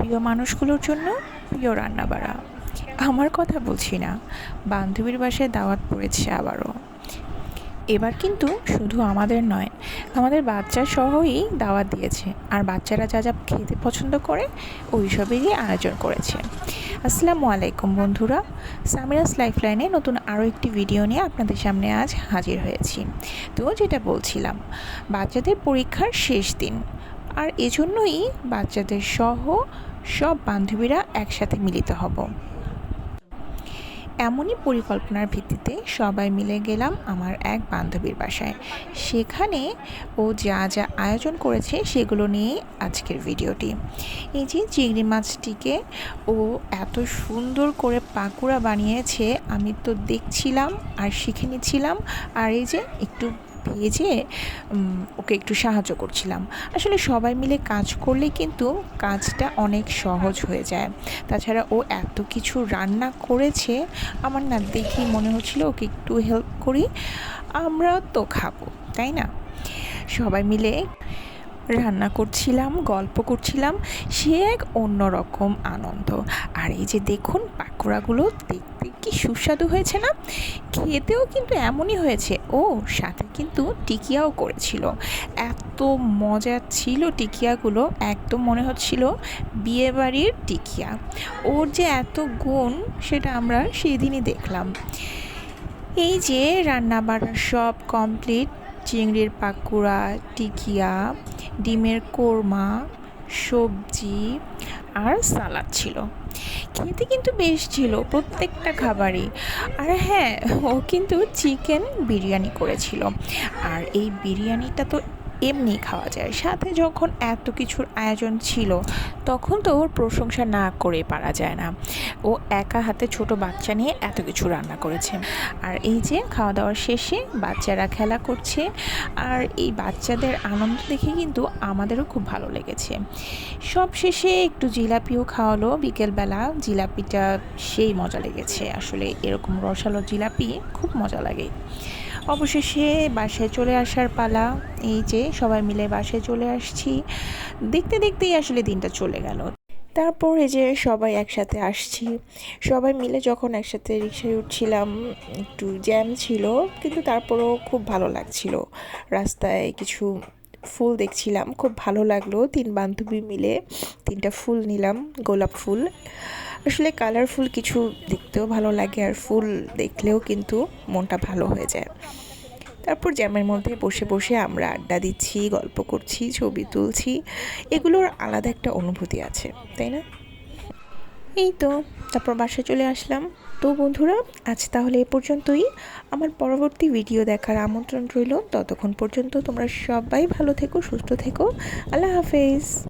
প্রিয় মানুষগুলোর জন্য প্রিয় রান্নাবাড়া। আমার কথা বলছি না, বান্ধবীর বাসায় দাওয়াত পড়েছে আবারও। এবার কিন্তু শুধু আমাদের নয়, আমাদের বাচ্চা সহই দাওয়াত দিয়েছে। আর বাচ্চারা যা যা খেতে পছন্দ করে, ওই সবেরই আয়োজন করেছে। আসসালামু আলাইকুম বন্ধুরা, সামিরাস লাইফলাইনে নতুন আরও একটি ভিডিও নিয়ে আপনাদের সামনে আজ হাজির হয়েছি। তো যেটা বলছিলাম, বাচ্চাদের পরীক্ষার শেষ দিন। আর এজন্যই বাচ্চাদের সহ সব বান্ধবীরা একসাথে মিলিত হব। এমনই পরিকল্পনার ভিত্তিতে সবাই মিলে গেলাম আমার এক বান্ধবীর বাসায়। সেখানে ও যা যা আয়োজন করেছে সেগুলো নিয়েই আজকের ভিডিওটি। এই যে চিংড়ি মাছটিকে ও এত সুন্দর করে পাকুড়া বানিয়েছে, আমি তো দেখছিলাম আর শিখে নিচ্ছিলাম। আর এই যে একটু ভেজে ওকে একটু সাহায্য করছিলাম। আসলে সবাই মিলে কাজ করলে কিন্তু কাজটা অনেক সহজ হয়ে যায়। তাছাড়া ও এত কিছু রান্না করেছে, আমার না দেখেই মনে হচ্ছিল ওকে একটু হেল্প করি, আমরা তো খাব, তাই না? সবাই মিলে রান্না করছিলাম, গল্প করছিলাম, সে এক অন্যরকম আনন্দ। আর এই যে দেখুন পাকোড়াগুলো, দেখতে কি সুস্বাদু হয়েছে না? খেতেও কিন্তু এমনই হয়েছে। ও, সাথে কিন্তু টিকিয়াও করেছিল। এত মজা ছিল টিকিয়াগুলো, একদম মনে হচ্ছিল বিয়েবাড়ির টিকিয়া। ওর যে এত গুণ, সেটা আমরা সেদিনই দেখলাম। এই যে রান্না বান্না সব কমপ্লিট চিংড়ির পাকুড়া, টিকিয়া, ডিমের কোরমা, সবজি আর সালাদ ছিল। খেতে কিন্তু বেশ ছিল প্রত্যেকটা খাবারই। আর হ্যাঁ ও কিন্তু চিকেন বিরিয়ানি করেছিল। আর এই বিরিয়ানিটা তো এমনি খাওয়া যায়। সাথে যখন এত কিছুর আয়োজন ছিল, তখন তো ওর প্রশংসা না করে পারা যায় না। ও একা হাতে ছোট বাচ্চা নিয়ে এত কিছু রান্না করেছে। আর এই যে খাওয়া দাওয়ার শেষে বাচ্চারা খেলা করছে, আর এই বাচ্চাদের আনন্দ দেখে কিন্তু আমাদেরও খুব ভালো লেগেছে। সব শেষে একটু জিলাপিও খাওয়ালো। বিকেলবেলা জিলাপিটা সেই মজা লেগেছে। আসলে এরকম রসালো জিলাপি খুব মজা লাগে। অবশেষে বাসে চলে আসার পালা। এই যে সবাই মিলে বাসে চলে আসছি। দেখতে দেখতেই আসলে দিনটা চলে গেল। তারপর এই যে সবাই একসাথে আসছি। সবাই মিলে যখন একসাথে রিক্সায় উঠছিলাম, একটু জ্যাম ছিল, কিন্তু তারপরও খুব ভালো লাগছিল। রাস্তায় কিছু ফুল দেখছিলাম, খুব ভালো লাগল তিন বান্ধবী মিলে। তিনটা ফুল নিলাম, গোলাপ ফুল। আসলে কালারফুল কিছু দেখতেও ভালো লাগে আর ফুল দেখলেও কিন্তু মনটা ভালো হয়ে যায়। তারপর জ্যামের মধ্যে বসে বসে আমরা আড্ডা দিচ্ছি, গল্প করছি, ছবি তুলছি। এগুলোর আলাদা একটা অনুভূতি আছে, তাই না? এই তো, তারপর বাসায় চলে আসলাম। তো বন্ধুরা, আজ তাহলে এ পর্যন্তই। আমার পরবর্তী ভিডিও দেখার আমন্ত্রণ রইল। ততক্ষণ পর্যন্ত তোমরা সবাই ভালো থেকো, সুস্থ থেকো। আল্লাহ হাফেজ।